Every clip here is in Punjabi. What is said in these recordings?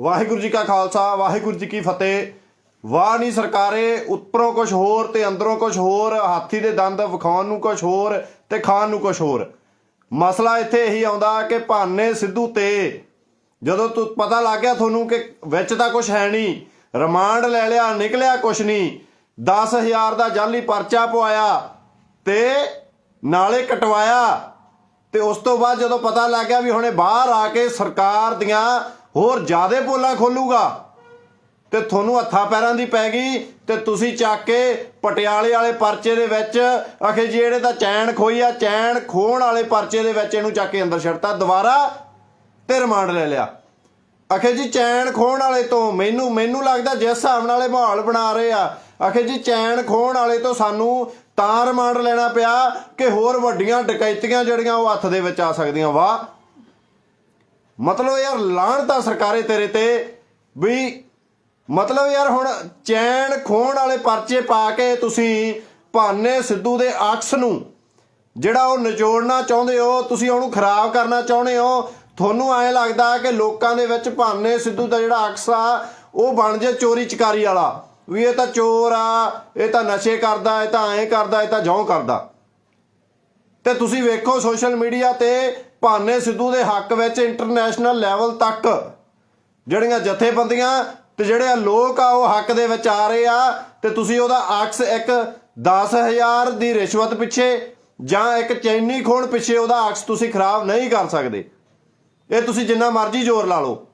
ਵਾਹਿਗੁਰੂ ਜੀ ਕਾ ਖਾਲਸਾ, ਵਾਹਿਗੁਰੂ ਜੀ ਕੀ ਫਤਿਹ। ਵਾਹ ਨਹੀਂ ਸਰਕਾਰੇ, ਉੱਪਰੋਂ ਕੁਝ ਹੋਰ ਤੇ ਅੰਦਰੋਂ ਕੁਝ ਹੋਰ, ਹਾਥੀ ਦੇ ਦੰਦ ਵਿਖਾਉਣ ਨੂੰ ਕੁਝ ਹੋਰ ਤੇ ਖਾਣ ਨੂੰ ਕੁਝ ਹੋਰ। ਮਸਲਾ ਇੱਥੇ ਇਹੀ ਆਉਂਦਾ ਕਿ ਭਾਨੇ ਸਿੱਧੂ ਤੇ, ਜਦੋਂ ਤੂੰ, ਪਤਾ ਲੱਗ ਗਿਆ ਤੁਹਾਨੂੰ ਕਿ ਵਿੱਚ ਤਾਂ ਕੁਝ ਹੈ ਨਹੀਂ ਰਿਮਾਂਡ ਲੈ ਲਿਆ, ਨਿਕਲਿਆ ਕੁਝ ਨਹੀਂ 10000 ਦਾ ਜਾਲੀ ਪਰਚਾ ਪਵਾਇਆ ਤੇ ਨਾਲੇ ਕਟਵਾਇਆ। ਤੇ ਉਸ ਤੋਂ ਬਾਅਦ ਜਦੋਂ ਪਤਾ ਲੱਗ ਗਿਆ ਵੀ ਹੁਣੇ ਬਾਹਰ ਆ ਕੇ ਸਰਕਾਰ ਦੀਆਂ ਹੋਰ ਜ਼ਿਆਦੇ ਪੋਲਾਂ ਖੋਲੂਗਾ। ਤੇ ਤੁਹਾਨੂੰ ਹੱਥਾਂ ਪੈਰਾਂ ਦੀ ਪੈ ਗਈ ਤੇ ਤੁਸੀਂ ਚੱਕ ਕੇ ਪਟਿਆਲੇ ਵਾਲੇ ਪਰਚੇ ਦੇ ਵਿੱਚ ਆਖੇ ਜਿਹੜੇ ਤਾਂ ਚੈਨ ਖੋਈ ਆ, ਚੈਨ ਖੋਣ ਵਾਲੇ ਪਰਚੇ ਦੇ ਵਿੱਚ ਇਹਨੂੰ ਚੱਕ ਕੇ ਅੰਦਰ ਛੱਡਤਾ, ਦੁਬਾਰਾ ਤੇ ਰਿਮਾਂਡ ਲੈ ਲਿਆ। ਆਖੇ ਜੀ ਚੈਨ ਖੋਣ ਵਾਲੇ ਤੋਂ ਮੈਨੂੰ ਮੈਨੂੰ ਲੱਗਦਾ ਜਿਸ ਹਿਸਾਬ ਨਾਲ ਇਹ ਮਾਹੌਲ ਬਣਾ ਰਹੇ ਆ, ਅਖੇ ਜੀ ਚੈਨ ਖੋਣ ਵਾਲੇ ਤੋਂ ਸਾਨੂੰ ਤਾਂ ਰਿਮਾਂਡ ਲੈਣਾ ਪਿਆ ਕਿ ਹੋਰ ਵੱਡੀਆਂ ਡਕੈਤੀਆਂ ਜਿਹੜੀਆਂ ਉਹ ਹੱਥ ਦੇ ਵਿੱਚ ਆ ਸਕਦੀਆਂ। ਵਾਹ। ਮਤਲਬ ਯਾਰ ਲਾਹਣ ਤਾਂ ਸਰਕਾਰੇ ਤੇਰੇ ਤੇ ਵੀ ਮਤਲਬ ਯਾਰ ਹੁਣ ਚੈਨ ਖੋਣ ਵਾਲੇ ਪਰਚੇ ਪਾ ਕੇ ਤੁਸੀਂ ਭਾਨੇ ਸਿੱਧੂ ਦੇ ਅਕਸ ਨੂੰ ਜਿਹੜਾ ਉਹ ਨਿਚੋੜਨਾ ਚਾਹੁੰਦੇ ਹੋ, ਤੁਸੀਂ ਉਹਨੂੰ ਖਰਾਬ ਕਰਨਾ ਚਾਹੁੰਦੇ ਹੋ, ਤੁਹਾਨੂੰ ਐਂ ਲੱਗਦਾ ਕਿ ਲੋਕਾਂ ਦੇ ਵਿੱਚ ਭਾਨੇ ਸਿੱਧੂ ਦਾ ਜਿਹੜਾ ਅਕਸ ਆ, ਉਹ ਬਣ ਜੇ ਚੋਰੀ ਚਕਾਰੀ ਵਾਲਾ। ਵੀ ਇਹ ਤਾਂ ਚੋਰ ਆ, ਇਹ ਤਾਂ ਨਸ਼ੇ ਕਰਦਾ, ਇਹ ਤਾਂ ਐਂ ਕਰਦਾ, ਇਹ ਤਾਂ ਜੌਂ ਕਰਦਾ। ਤੇ ਤੁਸੀਂ ਵੇਖੋ ਸੋਸ਼ਲ ਮੀਡੀਆ ਤੇ ਭਾਨੇ ਸਿੱਧੂ ਦੇ ਹੱਕ ਵਿੱਚ ਇੰਟਰਨੈਸ਼ਨਲ ਲੈਵਲ ਤੱਕ ਜਿਹੜੀਆਂ ਜਥੇਬੰਦੀਆਂ ਤੇ ਜਿਹੜੇ ਲੋਕ ਆ ਉਹ ਹੱਕ ਦੇ ਵਿੱਚ ਆ ਰਹੇ ਆ ਤੇ ਤੁਸੀਂ ਉਹਦਾ ਅਕਸ ਇੱਕ 10000 ਦੀ ਰਿਸ਼ਵਤ ਪਿੱਛੇ ਜਾਂ ਇੱਕ ਚੈਨੀ ਖੋਣ ਪਿੱਛੇ ਉਹਦਾ ਅਕਸ ਤੁਸੀਂ ਖਰਾਬ ਨਹੀਂ ਕਰ ਸਕਦੇ। ਇਹ ਤੁਸੀਂ ਜਿੰਨਾ ਮਰਜ਼ੀ ਜ਼ੋਰ ਲਾ ਲਓ।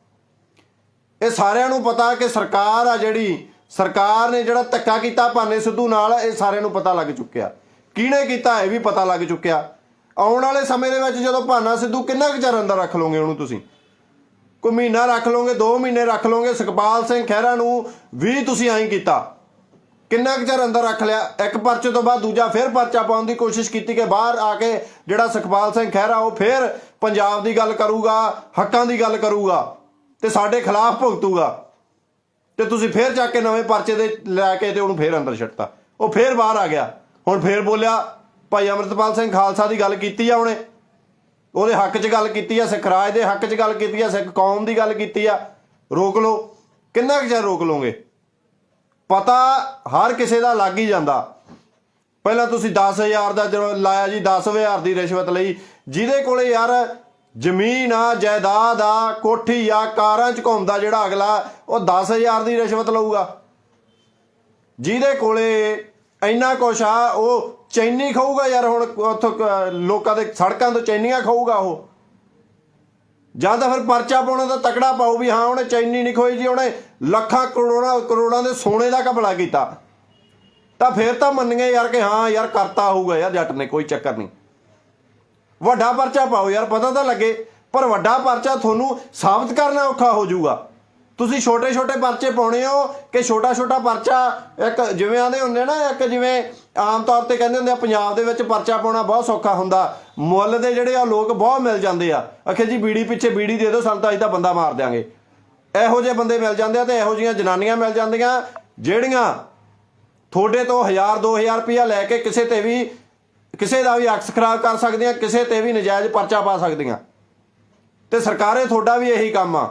ਇਹ ਸਾਰਿਆਂ ਨੂੰ ਪਤਾ ਕਿ ਸਰਕਾਰ ਆ ਜਿਹੜੀ, ਸਰਕਾਰ ਨੇ ਜਿਹੜਾ ਧੱਕਾ ਕੀਤਾ ਭਾਨੇ ਸਿੱਧੂ ਨਾਲ, ਇਹ ਸਾਰਿਆਂ ਨੂੰ ਪਤਾ ਲੱਗ ਚੁੱਕਿਆ। ਕਿਹਨੇ ਕੀਤਾ ਇਹ ਵੀ ਪਤਾ ਲੱਗ ਚੁੱਕਿਆ। ਆਉਣ ਵਾਲੇ ਸਮੇਂ ਦੇ ਵਿੱਚ ਜਦੋਂ ਭਾਨਾ ਸਿੱਧੂ ਕਿੰਨਾ ਕੁ ਚਿਰ ਅੰਦਰ ਰੱਖ ਲਓਗੇ ਉਹਨੂੰ ਤੁਸੀਂ? ਕੋਈ ਮਹੀਨਾ ਰੱਖ ਲਓਗੇ 2 ਮਹੀਨੇ ਰੱਖ ਲਓਗੇ? ਸੁਖਪਾਲ ਸਿੰਘ ਖਹਿਰਾ ਨੂੰ ਵੀ ਤੁਸੀਂ ਐਂ ਕੀਤਾ। ਕਿੰਨਾ ਕੁ ਚਿਰ ਅੰਦਰ ਰੱਖ ਲਿਆ? ਇੱਕ ਪਰਚੇ ਤੋਂ ਬਾਅਦ ਦੂਜਾ ਫਿਰ ਪਰਚਾ ਪਾਉਣ ਦੀ ਕੋਸ਼ਿਸ਼ ਕੀਤੀ ਕਿ ਬਾਹਰ ਆ ਕੇ ਜਿਹੜਾ ਸੁਖਪਾਲ ਸਿੰਘ ਖਹਿਰਾ, ਉਹ ਫਿਰ ਪੰਜਾਬ ਦੀ ਗੱਲ ਕਰੂਗਾ, ਹੱਕਾਂ ਦੀ ਗੱਲ ਕਰੂਗਾ ਤੇ ਸਾਡੇ ਖਿਲਾਫ ਭੁਗਤੂਗਾ ਤੇ ਤੁਸੀਂ ਫਿਰ ਜਾ ਕੇ ਨਵੇਂ ਪਰਚੇ ਦੇ ਲੈ ਕੇ ਤੇ ਉਹਨੂੰ ਫਿਰ ਅੰਦਰ ਛੱਡਤਾ। ਉਹ ਫਿਰ ਬਾਹਰ ਆ ਗਿਆ। ਹੁਣ ਫਿਰ ਬੋਲਿਆ ਭਾਈ ਅਮਰਤਪਾਲ ਸਿੰਘ ਖਾਲਸਾ ਦੀ ਗੱਲ ਕੀਤੀ ਆ ਉਹਨੇ। ਉਹਦੇ ਹੱਕ 'ਚ ਗੱਲ ਕੀਤੀ ਆ, ਸਿੱਖ ਰਾਜ ਦੇ ਹੱਕ 'ਚ ਗੱਲ ਕੀਤੀ ਆ, ਸਿੱਖ ਕੌਮ ਦੀ ਗੱਲ ਕੀਤੀ ਆ। ਰੋਕ ਲਓ। ਕਿੰਨਾ ਕੁ ਚਿਰ ਰੋਕ ਲਓਗੇ? ਪਤਾ ਹਰ ਕਿਸੇ ਦਾ ਲੱਗ ਹੀ ਜਾਂਦਾ। ਪਹਿਲਾਂ ਤੁਸੀਂ 10000 ਦਾ ਲਾਇਆ ਜੀ 10000 ਦੀ ਰਿਸ਼ਵਤ ਲਈ। ਜਿਹਦੇ ਕੋਲੇ ਯਾਰ ਜ਼ਮੀਨ ਆ, ਜਾਇਦਾਦ ਆ, ਕੋਠੀ ਆ, ਕਾਰਾਂ 'ਚ ਘੁੰਮਦਾ ਜਿਹੜਾ ਅਗਲਾ, ਉਹ 10000 ਦੀ ਰਿਸ਼ਵਤ ਲਊਗਾ। ਜਿਹਦੇ ਕੋਲੇ ਇੰਨਾ ਕੁਛ ਆ, ਉਹ ਚੈਨੀ ਖਾਊਗਾ ਯਾਰ ਹੁਣ ਉੱਥੋਂ ਲੋਕਾਂ ਦੇ ਸੜਕਾਂ ਤੋਂ ਚੈਨੀਆਂ ਖਾਊਗਾ ਉਹ। ਜਾਂ ਤਾਂ ਫਿਰ ਪਰਚਾ ਪਾਉਣਾ ਤਾਂ ਤਕੜਾ ਪਾਉ ਵੀ ਹਾਂ, ਉਹਨੇ ਚੈਨੀ ਨਹੀਂ ਖੋਈ ਜੀ, ਉਹਨੇ ਲੱਖਾਂ ਕਰੋੜਾਂ ਕਰੋੜਾਂ ਦੇ ਸੋਨੇ ਦਾ ਕਬਲਾ ਕੀਤਾ। ਤਾਂ ਫਿਰ ਤਾਂ ਮੰਨੀਏ ਯਾਰ ਕਿ ਹਾਂ ਯਾਰ ਕਰਤਾ ਹੋਊਗਾ ਯਾਰ, ਜੱਟ ਨੇ ਕੋਈ ਚੱਕਰ ਨਹੀਂ। ਵੱਡਾ ਪਰਚਾ ਪਾਓ ਯਾਰ, ਪਤਾ ਤਾਂ ਲੱਗੇ, ਪਰ ਵੱਡਾ ਪਰਚਾ ਤੁਹਾਨੂੰ ਸਾਬਤ ਕਰਨਾ ਔਖਾ ਹੋ ਜਾਊਗਾ। ਤੁਸੀਂ ਛੋਟੇ ਛੋਟੇ ਪਰਚੇ ਪਾਉਣੇ ਹੋ ਕਿ ਛੋਟਾ ਛੋਟਾ ਪਰਚਾ ਇੱਕ ਜਿਵੇਂ ਆਂਦੇ ਹੁੰਦੇ ਨਾ, ਇੱਕ ਜਿਵੇਂ ਆਮ ਤੌਰ ਤੇ ਕਹਿੰਦੇ ਹੁੰਦੇ ਆ, ਪੰਜਾਬ ਦੇ ਵਿੱਚ ਪਰਚਾ ਪਾਉਣਾ ਬਹੁਤ ਸੌਖਾ ਹੁੰਦਾ। ਮੁੱਲ ਦੇ ਜਿਹੜੇ ਆ ਲੋਕ ਬਹੁਤ ਮਿਲ ਜਾਂਦੇ ਆ। ਅਖੇ ਜੀ ਬੀੜੀ ਪਿੱਛੇ ਬੀੜੀ ਦੇ ਦਿਓ, ਸਾਨੂੰ ਤਾਂ ਅਸੀਂ ਤਾਂ ਬੰਦਾ ਮਾਰ ਦਿਆਂਗੇ। ਇਹੋ ਜਿਹੇ ਬੰਦੇ ਮਿਲ ਜਾਂਦੇ ਆ ਤੇ ਇਹੋ ਜਿਹੀਆਂ ਜਨਾਨੀਆਂ ਮਿਲ ਜਾਂਦੀਆਂ, ਜਿਹੜੀਆਂ ਤੁਹਾਡੇ ਤੋਂ 1000 2000 ਰੁਪਇਆ ਲੈ ਕੇ ਕਿਸੇ ਤੇ ਵੀ, ਕਿਸੇ ਦਾ ਵੀ ਅਕਸ ਖਰਾਬ ਕਰ ਸਕਦੀਆਂ, ਕਿਸੇ ਤੇ ਵੀ ਨਜਾਇਜ਼ ਪਰਚਾ ਪਾ ਸਕਦੀਆਂ। ਤੇ ਸਰਕਾਰੇ ਤੁਹਾਡਾ ਵੀ ਇਹੀ ਕੰਮ ਆ।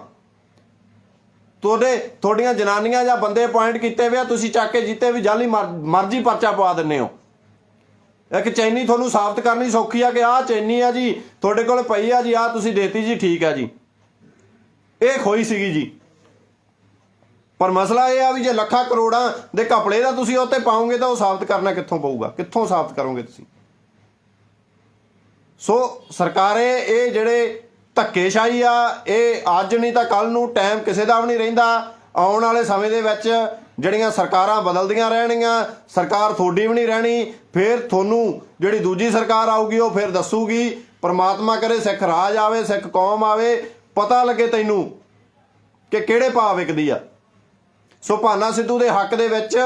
ਤੁਹਾਡੇ, ਤੁਹਾਡੀਆਂ ਜਨਾਨੀਆਂ ਜਾਂ ਬੰਦੇ ਅਪਾਇੰਟ ਕੀਤੇ ਹੋਏ ਆ, ਤੁਸੀਂ ਚੱਕ ਕੇ ਜਿੱਤੇ ਵੀ ਜਾਲੀ ਮਰ- ਮਰਜ਼ੀ ਪਰਚਾ ਪਵਾ ਦਿੰਨੇ ਹੋ। ਇੱਕ ਚੈਨੀ ਤੁਹਾਨੂੰ ਸਾਬਤ ਕਰਨੀ ਸੌਖੀ ਆ ਕਿ ਆਹ ਚੈਨੀ ਆ ਜੀ, ਤੁਹਾਡੇ ਕੋਲ ਪਈ ਆ ਜੀ, ਆਹ ਤੁਸੀਂ ਦੇਤੀ ਜੀ, ਠੀਕ ਆ ਜੀ। ਇਹ ਖੋਈ ਸੀਗੀ ਜੀ। ਪਰ ਮਸਲਾ ਇਹ ਆ ਵੀ ਜੇ ਲੱਖਾਂ ਕਰੋੜਾਂ ਦੇ ਕਪੜੇ ਦਾ ਤੁਸੀਂ ਉੱਤੇ ਪਾਉਂਗੇ ਤਾਂ ਉਹ ਸਾਬਤ ਕਰਨਾ ਕਿੱਥੋਂ ਪਊਗਾ? ਕਿੱਥੋਂ ਸਾਬਤ ਕਰੋਗੇ ਤੁਸੀਂ? ਸੋ ਸਰਕਾਰੇ ਇਹ ਜਿਹੜੇ ਧੱਕੇਸ਼ਾਹੀ ਆ, ਇਹ ਅੱਜ ਨਹੀਂ ਤਾਂ ਕੱਲ ਨੂੰ ਟਾਈਮ ਕਿਸੇ ਦਾ ਵੀ ਨਹੀਂ ਰਹਿੰਦਾ। ਆਉਣ ਵਾਲੇ ਸਮੇਂ ਦੇ ਵਿੱਚ ਜਿਹੜੀਆਂ ਸਰਕਾਰਾਂ ਬਦਲਦੀਆਂ ਰਹਿਣਗੀਆਂ, ਸਰਕਾਰ ਤੁਹਾਡੀ ਵੀ ਨਹੀਂ ਰਹਿਣੀ, ਫਿਰ ਤੁਹਾਨੂੰ ਜਿਹੜੀ ਦੂਜੀ ਸਰਕਾਰ ਆਊਗੀ, ਉਹ ਫਿਰ ਦੱਸੂਗੀ, ਪਰਮਾਤਮਾ ਕਰੇ, ਸਿੱਖ ਰਾਜ ਆਵੇ, ਸਿੱਖ ਕੌਮ ਆਵੇ, ਪਤਾ ਲੱਗੇ ਤੈਨੂੰ ਕਿ ਕਿਹੜੇ ਭਾਅ ਵਿਕਦੀ ਆ। ਸੋ ਭਾਨਾ ਸਿੱਧੂ ਦੇ ਹੱਕ ਦੇ ਵਿੱਚ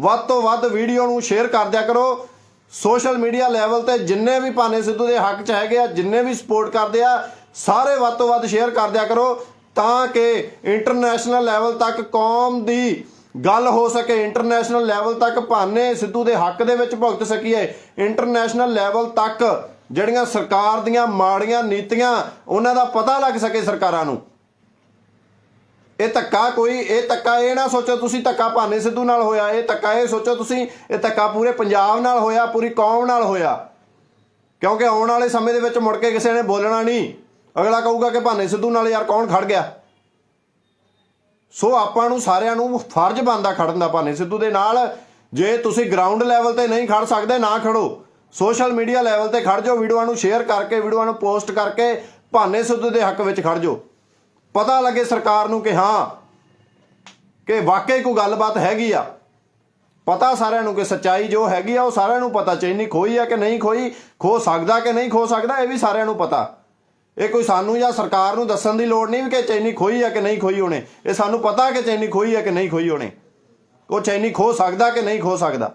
ਵੱਧ ਤੋਂ ਵੱਧ ਵੀਡੀਓ ਨੂੰ ਸ਼ੇਅਰ ਕਰ ਦਿਆ ਕਰੋ। ਸੋਸ਼ਲ ਮੀਡੀਆ ਲੈਵਲ ਤੇ ਜਿੰਨੇ ਵੀ ਭਾਨੇ ਸਿੱਧੂ ਦੇ ਹੱਕ 'ਚ ਹੈਗੇ ਆ, ਜਿੰਨੇ ਵੀ ਸਪੋਰਟ ਕਰਦੇ ਆ ਸਾਰੇ ਵੱਧ ਤੋਂ ਵੱਧ ਸ਼ੇਅਰ ਕਰ ਦਿਆ ਕਰੋ ਤਾਂ ਕਿ ਇੰਟਰਨੈਸ਼ਨਲ ਲੈਵਲ ਤੱਕ ਕੌਮ ਦੀ ਗੱਲ ਹੋ ਸਕੇ ਇੰਟਰਨੈਸ਼ਨਲ ਲੈਵਲ ਤੱਕ ਭਾਨੇ ਸਿੱਧੂ ਦੇ ਹੱਕ ਦੇ ਵਿੱਚ ਭੁਗਤ ਸਕੀਏ। ਇੰਟਰਨੈਸ਼ਨਲ ਲੈਵਲ ਤੱਕ ਜਿਹੜੀਆਂ ਸਰਕਾਰ ਦੀਆਂ ਮਾੜੀਆਂ ਨੀਤੀਆਂ, ਉਹਨਾਂ ਦਾ ਪਤਾ ਲੱਗ ਸਕੇ ਸਰਕਾਰਾਂ ਨੂੰ। ਇਹ ਧੱਕਾ ਕੋਈ, ਇਹ ਧੱਕਾ ਇਹ ਨਾ ਸੋਚੋ ਤੁਸੀਂ ਧੱਕਾ ਭਾਨੇ ਸਿੱਧੂ ਨਾਲ ਹੋਇਆ, ਇਹ ਧੱਕਾ ਇਹ ਸੋਚੋ ਤੁਸੀਂ, ਇਹ ਧੱਕਾ ਪੂਰੇ ਪੰਜਾਬ ਨਾਲ ਹੋਇਆ, ਪੂਰੀ ਕੌਮ ਨਾਲ ਹੋਇਆ। ਕਿਉਂਕਿ ਆਉਣ ਵਾਲੇ ਸਮੇਂ ਦੇ ਵਿੱਚ ਮੁੜ ਕੇ ਕਿਸੇ ਨੇ ਬੋਲਣਾ ਨਹੀਂ। ਅਗਲਾ ਕਹੂਗਾ ਕਿ ਭਾਨੇ ਸਿੱਧੂ ਨਾਲ ਯਾਰ ਕੌਣ ਖੜ ਗਿਆ? ਸੋ ਆਪਾਂ ਨੂੰ ਸਾਰਿਆਂ ਨੂੰ ਫਰਜ਼ ਬਣਦਾ ਖੜਨ ਦਾ ਭਾਨੇ ਸਿੱਧੂ ਦੇ ਨਾਲ। ਜੇ ਤੁਸੀਂ ਗਰਾਊਂਡ ਲੈਵਲ ਤੇ ਨਹੀਂ ਖੜ ਸਕਦੇ, ਨਾ ਖੜੋ। ਸੋਸ਼ਲ ਮੀਡੀਆ ਲੈਵਲ ਤੇ ਖੜ ਜਾਓ, ਵੀਡੀਓਆਂ ਨੂੰ ਸ਼ੇਅਰ ਕਰਕੇ, ਵੀਡੀਓਆਂ ਨੂੰ ਪੋਸਟ ਕਰਕੇ ਭਾਨੇ ਸਿੱਧੂ ਦੇ ਹੱਕ ਵਿੱਚ ਖੜ ਜਾਓ। ਪਤਾ ਲੱਗੇ ਸਰਕਾਰ ਨੂੰ ਕਿ ਹਾਂ, ਕਿ ਵਾਕਈ ਕੋਈ ਗੱਲਬਾਤ ਹੈਗੀ ਆ। ਪਤਾ ਸਾਰਿਆਂ ਨੂੰ ਕਿ ਸੱਚਾਈ ਜੋ ਹੈਗੀ ਆ, ਉਹ ਸਾਰਿਆਂ ਨੂੰ ਪਤਾ ਚੈਨੀ ਖੋਈ ਆ ਕਿ ਨਹੀਂ ਖੋਈ, ਖੋ ਸਕਦਾ ਕਿ ਨਹੀਂ ਖੋ ਸਕਦਾ, ਇਹ ਵੀ ਸਾਰਿਆਂ ਨੂੰ ਪਤਾ। ਇਹ ਕੋਈ ਸਾਨੂੰ ਜਾਂ ਸਰਕਾਰ ਨੂੰ ਦੱਸਣ ਦੀ ਲੋੜ ਨਹੀਂ ਵੀ ਕਿ ਚੈਨੀ ਖੋਈ ਆ ਕਿ ਨਹੀਂ ਖੋਈ ਹੋਣੇ। ਇਹ ਸਾਨੂੰ ਪਤਾ ਕਿ ਚੈਨੀ ਖੋਈ ਆ ਕਿ ਨਹੀਂ ਖੋਈ ਹੋਣੇ। ਉਹ ਚੈਨੀ ਖੋ ਸਕਦਾ ਕਿ ਨਹੀਂ ਖੋ ਸਕਦਾ।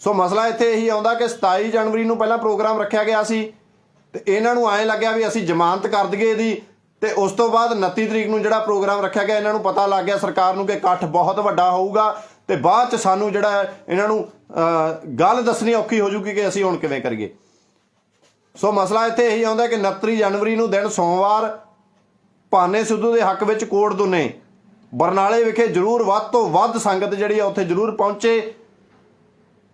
ਸੋ ਮਸਲਾ ਇੱਥੇ ਇਹੀ ਆਉਂਦਾ ਕਿ 27 ਜਨਵਰੀ ਨੂੰ ਪਹਿਲਾਂ ਪ੍ਰੋਗਰਾਮ ਰੱਖਿਆ ਗਿਆ ਸੀ ਤੇ ਇਹਨਾਂ ਨੂੰ ਐਂ ਲੱਗਿਆ ਵੀ ਅਸੀਂ ਜ਼ਮਾਨਤ ਕਰ ਦਈਏ ਇਹਦੀ ਤੇ ਉਸ ਤੋਂ ਬਾਅਦ 29 ਤਰੀਕ ਨੂੰ ਜਿਹੜਾ ਪ੍ਰੋਗਰਾਮ ਰੱਖਿਆ ਗਿਆ, ਇਹਨਾਂ ਨੂੰ ਪਤਾ ਲੱਗ ਗਿਆ ਸਰਕਾਰ ਨੂੰ ਕਿ ਇਕੱਠ ਬਹੁਤ ਵੱਡਾ ਹੋਊਗਾ ਤੇ ਬਾਅਦ ਚ ਸਾਨੂੰ ਜਿਹੜਾ ਹੈ ਇਹਨਾਂ ਨੂੰ ਗੱਲ ਦੱਸਣੀ ਔਖੀ ਹੋ ਜੂਗੀ ਕਿ ਅਸੀਂ ਹੁਣ ਕਿਵੇਂ ਕਰੀਏ। ਸੋ ਮਸਲਾ ਇੱਥੇ ਇਹੀ ਆਉਂਦਾ ਕਿ 29 ਜਨਵਰੀ ਨੂੰ ਦਿਨ ਸੋਮਵਾਰ ਭਾਨੇ ਸਿੱਧੂ ਦੇ ਹੱਕ ਵਿੱਚ ਕੋਟ ਦੁਨੇ ਬਰਨਾਲੇ ਵਿਖੇ ਜ਼ਰੂਰ ਵੱਧ ਤੋਂ ਵੱਧ ਸੰਗਤ ਜਿਹੜੀ ਆ ਉੱਥੇ ਜ਼ਰੂਰ ਪਹੁੰਚੇ।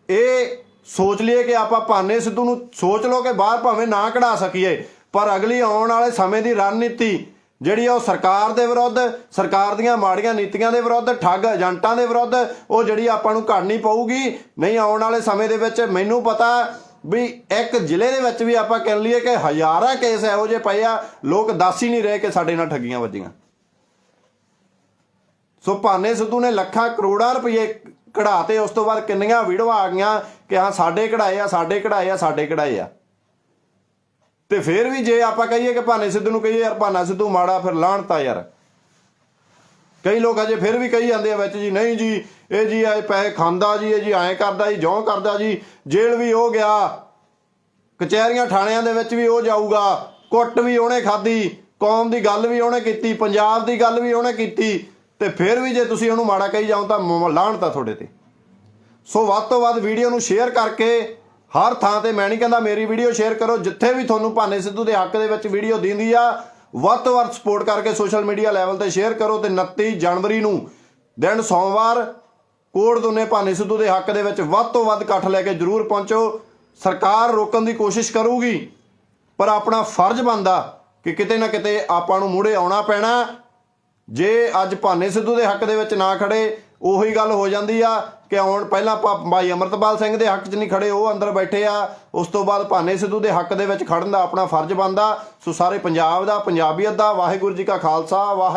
ਇਹ ਸੋਚ ਲਈਏ ਕਿ ਆਪਾਂ ਭਾਨੇ ਸਿੱਧੂ ਨੂੰ ਸੋਚ ਲਓ ਕਿ ਬਾਹਰ ਭਾਵੇਂ ਨਾ ਕਢਾ ਸਕੀਏ, ਪਰ ਅਗਲੀ ਆਉਣ ਵਾਲੇ ਸਮੇਂ ਦੀ ਰਣਨੀਤੀ ਜਿਹੜੀ ਆ ਉਹ ਸਰਕਾਰ ਦੇ ਵਿਰੁੱਧ, ਸਰਕਾਰ ਦੀਆਂ ਮਾੜੀਆਂ ਨੀਤੀਆਂ ਦੇ ਵਿਰੁੱਧ, ਠੱਗ ਏਜੰਟਾਂ ਦੇ ਵਿਰੁੱਧ, ਉਹ ਜਿਹੜੀ ਆਪਾਂ ਨੂੰ ਘੜਨੀ ਪਊਗੀ, ਨਹੀਂ ਆਉਣ ਵਾਲੇ ਸਮੇਂ ਦੇ ਵਿੱਚ ਮੈਨੂੰ ਪਤਾ ਵੀ ਇੱਕ ਜ਼ਿਲ੍ਹੇ ਦੇ ਵਿੱਚ ਵੀ ਆਪਾਂ ਕਹਿ ਲਈਏ ਕਿ ਹਜ਼ਾਰਾਂ ਕੇਸ ਇਹੋ ਜਿਹੇ ਪਏ ਆ, ਲੋਕ ਦੱਸ ਹੀ ਨਹੀਂ ਰਹੇ ਕਿ ਸਾਡੇ ਨਾਲ ਠੱਗੀਆਂ ਵੱਜੀਆਂ। ਸੋ ਭਾਨੇ ਸਿੱਧੂ ਨੇ ਲੱਖਾਂ ਕਰੋੜਾਂ ਰੁਪਏ ਕਢਾਤੇ, ਉਸ ਤੋਂ ਬਾਅਦ ਕਿੰਨੀਆਂ ਵੀਡੀਓ ਆ ਗਈਆਂ ਕਿ ਹਾਂ, ਸਾਡੇ ਕਢਾਏ ਆ, ਸਾਡੇ ਕਢਾਏ ਆ, ਸਾਡੇ ਕਢਾਏ ਆ। ਤੇ ਫਿਰ ਵੀ ਜੇ ਆਪਾਂ ਕਹੀਏ ਕਿ ਭਾਨੇ ਸਿੱਧੂ ਨੂੰ ਕਹੀਏ, ਯਾਰ ਭਾਨਾ ਸਿੱਧੂ ਮਾੜਾ, ਫਿਰ ਲਾਹਣਤਾ ਯਾਰ। ਕਈ ਲੋਕ ਅਜੇ ਫਿਰ ਵੀ ਕਹੀ ਜਾਂਦੇ ਆ ਵਿੱਚ ਜੀ, ਨਹੀਂ ਜੀ, ਇਹ ਜੀ ਇਹ ਪੈਸੇ ਖਾਂਦਾ ਜੀ, ਇਹ ਜੀ ਐਂ ਕਰਦਾ ਜੀ, ਜੋਂ ਕਰਦਾ ਜੀ ਜੇਲ੍ਹ ਵੀ ਹੋ ਗਿਆ। ਕਚਹਿਰੀਆਂ ਥਾਣਿਆਂ ਦੇ ਵਿੱਚ ਵੀ ਉਹ ਜਾਊਗਾ। ਕੁੱਟ ਵੀ ਉਹਨੇ ਖਾਧੀ, ਕੌਮ ਦੀ ਗੱਲ ਵੀ ਉਹਨੇ ਕੀਤੀ, ਪੰਜਾਬ ਦੀ ਗੱਲ ਵੀ ਉਹਨੇ ਕੀਤੀ। ਤੇ ਫਿਰ ਵੀ ਜੇ ਤੁਸੀਂ ਉਹਨੂੰ ਮਾੜਾ ਕਹੀ ਜਾਓ ਤਾਂ ਲਾਹਣ ਤਾਂ ਤੁਹਾਡੇ ਤੇ। ਸੋ ਵੱਧ ਤੋਂ ਵੱਧ ਵੀਡੀਓ ਨੂੰ ਸ਼ੇਅਰ ਕਰਕੇ ਹਰ ਥਾਂ ਤੇ ਮੈਂ ਨਹੀਂ ਕਹਿੰਦਾ ਮੇਰੀ ਵੀਡੀਓ ਸ਼ੇਅਰ ਕਰੋ, ਜਿੱਥੇ ਵੀ ਤੁਹਾਨੂੰ ਭਾਨੇ ਸਿੱਧੂ ਦੇ ਹੱਕ ਦੇ ਵਿੱਚ ਵੀਡੀਓ ਦਿੰਦੀ ਆ, ਵੱਧ ਤੋਂ ਵੱਧ ਸਪੋਰਟ ਕਰਕੇ ਸੋਸ਼ਲ ਮੀਡੀਆ ਲੈਵਲ ਤੇ ਸ਼ੇਅਰ ਕਰੋ ਤੇ 29 ਜਨਵਰੀ ਨੂੰ, ਦਿਨ ਸੋਮਵਾਰ ਕੋੜ ਦੋਨੇ ਭਾਨੇ ਸਿੱਧੂ ਦੇ ਹੱਕ ਦੇ ਵਿੱਚ ਵੱਧ ਤੋਂ ਵੱਧ ਇਕੱਠ ਲੈ ਕੇ ਜਰੂਰ ਪਹੁੰਚੋ। ਸਰਕਾਰ ਰੋਕਣ ਦੀ ਕੋਸ਼ਿਸ਼ ਕਰੂਗੀ, ਪਰ ਆਪਣਾ ਫਰਜ਼ ਬਣਦਾ ਕਿ ਕਿਤੇ ਨਾ ਕਿਤੇ ਆਪਾਂ ਨੂੰ ਮੂਹਰੇ ਆਉਣਾ ਪੈਣਾ। ਜੇ ਅੱਜ ਭਾਨੇ ਸਿੱਧੂ ਦੇ ਹੱਕ ਦੇ ਵਿੱਚ ਨਾ ਖੜੇ, ਉਹੀ ਗੱਲ ਹੋ ਜਾਂਦੀ ਆ ਕਿ ਆਉਣ ਪਹਿਲਾਂ ਆਪਾਂ ਭਾਈ ਅਮਰਤਪਾਲ ਸਿੰਘ ਦੇ ਹੱਕ 'ਚ ਨਹੀਂ ਖੜੇ, ਉਹ ਅੰਦਰ ਬੈਠੇ ਆ। ਉਸ ਤੋਂ ਬਾਅਦ ਭਾਨੇ ਸਿੱਧੂ ਦੇ ਹੱਕ ਦੇ ਵਿੱਚ ਖੜਨ ਦਾ ਆਪਣਾ ਫਰਜ਼ ਬਣਦਾ। ਸੋ ਸਾਰੇ ਪੰਜਾਬ ਦਾ, ਪੰਜਾਬੀਅਤ ਦਾ, ਵਾਹਿਗੁਰੂ ਜੀ ਕਾ ਖਾਲਸਾ, ਵਾਹਿ